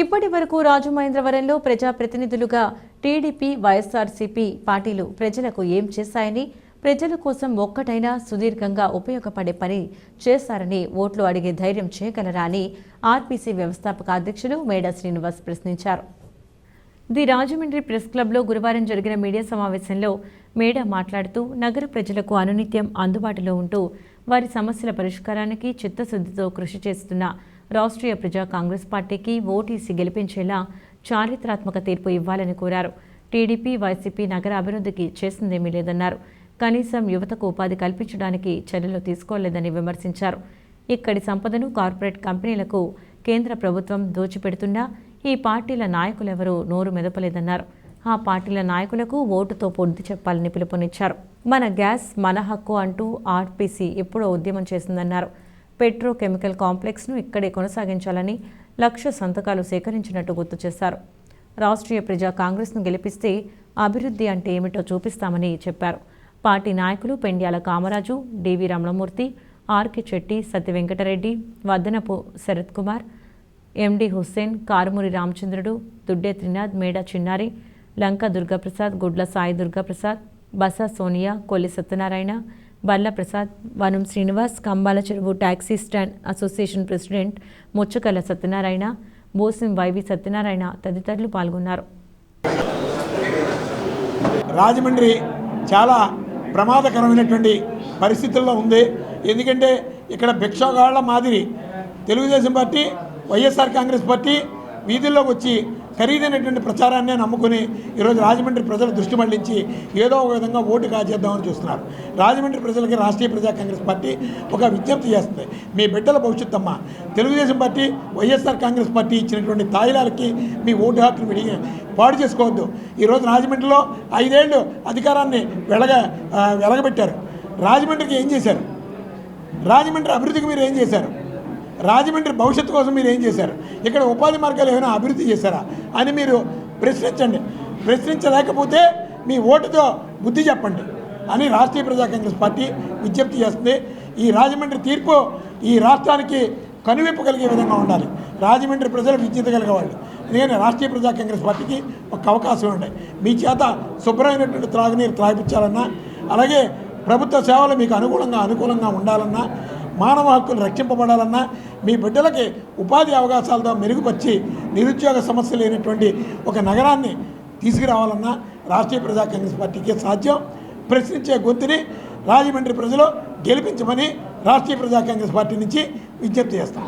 ఇప్పటి వరకు రాజమహేంద్రవరంలో ప్రజాప్రతినిధులుగా టీడీపీ వైఎస్ఆర్సీపీ పార్టీలు ప్రజలకు ఏం చేశాయని ప్రజల కోసం ఒక్కటైనా సుదీర్ఘంగా ఉపయోగపడే పని చేస్తారని ఓట్లు అడిగే ధైర్యం చేయగలరా అని ఆర్పీసీ వ్యవస్థాపక అధ్యక్షులు మేడా శ్రీనివాస్ ప్రశ్నించారు. ది రాజమండ్రి ప్రెస్ క్లబ్లో గురువారం జరిగిన మీడియా సమావేశంలో మేడా మాట్లాడుతూ నగర ప్రజలకు అనునిత్యం అందుబాటులో ఉంటూ వారి సమస్యల పరిష్కారానికి చిత్తశుద్ధితో కృషి చేస్తున్న రాష్ట్రీయ ప్రజా కాంగ్రెస్ పార్టీకి ఓటీసీ గెలిపించేలా చారిత్రాత్మక తీర్పు ఇవ్వాలని కోరారు. టీడీపీ వైసీపీ నగర అభివృద్ధికి చేసిందేమీ లేదన్నారు. కనీసం యువతకు ఉపాధి కల్పించడానికి చర్యలు తీసుకోలేదని విమర్శించారు. ఇక్కడి సంపదను కార్పొరేట్ కంపెనీలకు కేంద్ర ప్రభుత్వం దోచిపెడుతున్నా ఈ పార్టీల నాయకులెవరూ నోరు మెదపలేదన్నారు. ఆ పార్టీల నాయకులకు ఓటుతో పొద్దు చెప్పాలని పిలుపునిచ్చారు. మన గ్యాస్ మన హక్కు అంటూ ఆర్పీసీ ఎప్పుడో ఉద్యమం చేసిందన్నారు. పెట్రోకెమికల్ కాంప్లెక్స్ను ఇక్కడే కొనసాగించాలని లక్ష సంతకాలు సేకరించినట్టు గుర్తు చేశారు. రాష్ట్రీయ ప్రజా కాంగ్రెస్ను గెలిపిస్తే అభివృద్ధి అంటే ఏమిటో చూపిస్తామని చెప్పారు. పార్టీ నాయకులు Pendyala Kamaraju D V Ramanamurthy R K Chetti Satya Venkatareddy Vaddanapu Sarath Kumar M D Hussain Karumuri Ramachandrudu Dudde Trinath మేడా చిన్నారి లంక దుర్గాప్రసాద్ గుడ్ల సాయి దుర్గాప్రసాద్ బస సోనియా కొల్లి సత్యనారాయణ బల్ల Prasad Vanam Srinivas Kambala Cheruvu taxi stand association president Muchhakalla Satyanarayana Bosim Y V Satyanarayana తదితరులు పాల్గొన్నారు. రాజమండ్రి చాలా ప్రమాదకరమైనటువంటి పరిస్థితుల్లో ఉంది. ఎందుకంటే ఇక్కడ భిక్షగాళ్ళ మాదిరి Telugudesam party Y S R Congress party వీధుల్లోకి వచ్చి ఖరీదైనటువంటి ప్రచారాన్నే నమ్ముకుని ఈరోజు రాజమండ్రి ప్రజలు దృష్టి మళ్ళించి ఏదో ఒక విధంగా ఓటు కాజేద్దామని చూస్తున్నారు. రాజమండ్రి ప్రజలకి రాష్ట్రీయ ప్రజా కాంగ్రెస్ పార్టీ ఒక విజ్ఞప్తి చేస్తుంది. మీ బిడ్డల భవిష్యత్తు అమ్మ Telugudesam party Y S R Congress party ఇచ్చినటువంటి తాయిలాలకి మీ ఓటు హక్కును విడిగి పాడు చేసుకోవద్దు. ఈరోజు రాజమండ్రిలో ఐదేళ్ళు అధికారాన్ని వెలగ వెలగబెట్టారు. రాజమండ్రికి ఏం చేశారు? రాజమండ్రి అభివృద్ధికి మీరు ఏం చేశారు? రాజమండ్రి భవిష్యత్తు కోసం మీరు ఏం చేశారు? ఇక్కడ ఉపాధి మార్గాలు ఏమైనా అభివృద్ధి చేశారా? అని మీరు ప్రశ్నించండి. ప్రశ్నించలేకపోతే మీ ఓటుతో బుద్ధి చెప్పండి అని రాష్ట్రీయ ప్రజా కాంగ్రెస్ పార్టీ విజ్ఞప్తి చేస్తుంది. ఈ రాజమండ్రి తీర్పు ఈ రాష్ట్రానికి కనువిప్పు కలిగే విధంగా ఉండాలి. రాజమండ్రి ప్రజలు విజ్ఞత కలిగేవాళ్ళు ఎందుకంటే రాష్ట్రీయ ప్రజా కాంగ్రెస్ పార్టీకి ఒక అవకాశం ఉండే. మీ చేత శుభ్రమైనటువంటి త్రాగునీరు త్రాగిపించాలన్నా అలాగే ప్రభుత్వ సేవలు మీకు అనుకూలంగా అనుకూలంగా ఉండాలన్నా మానవ హక్కులు రక్షింపబడాలన్నా మీ బిడ్డలకి ఉపాధి అవకాశాలతో మెరుగుపరిచి నిరుద్యోగ సమస్య లేనటువంటి ఒక నగరాన్ని తీసుకురావాలన్నా రాష్ట్రీయ ప్రజా కాంగ్రెస్ పార్టీకి సాధ్యం. ప్రశ్నించే గొంతుని రాజమండ్రి ప్రజలు గెలిపించమని రాష్ట్రీయ ప్రజా కాంగ్రెస్ పార్టీ నుంచి విజ్ఞప్తి చేస్తాం.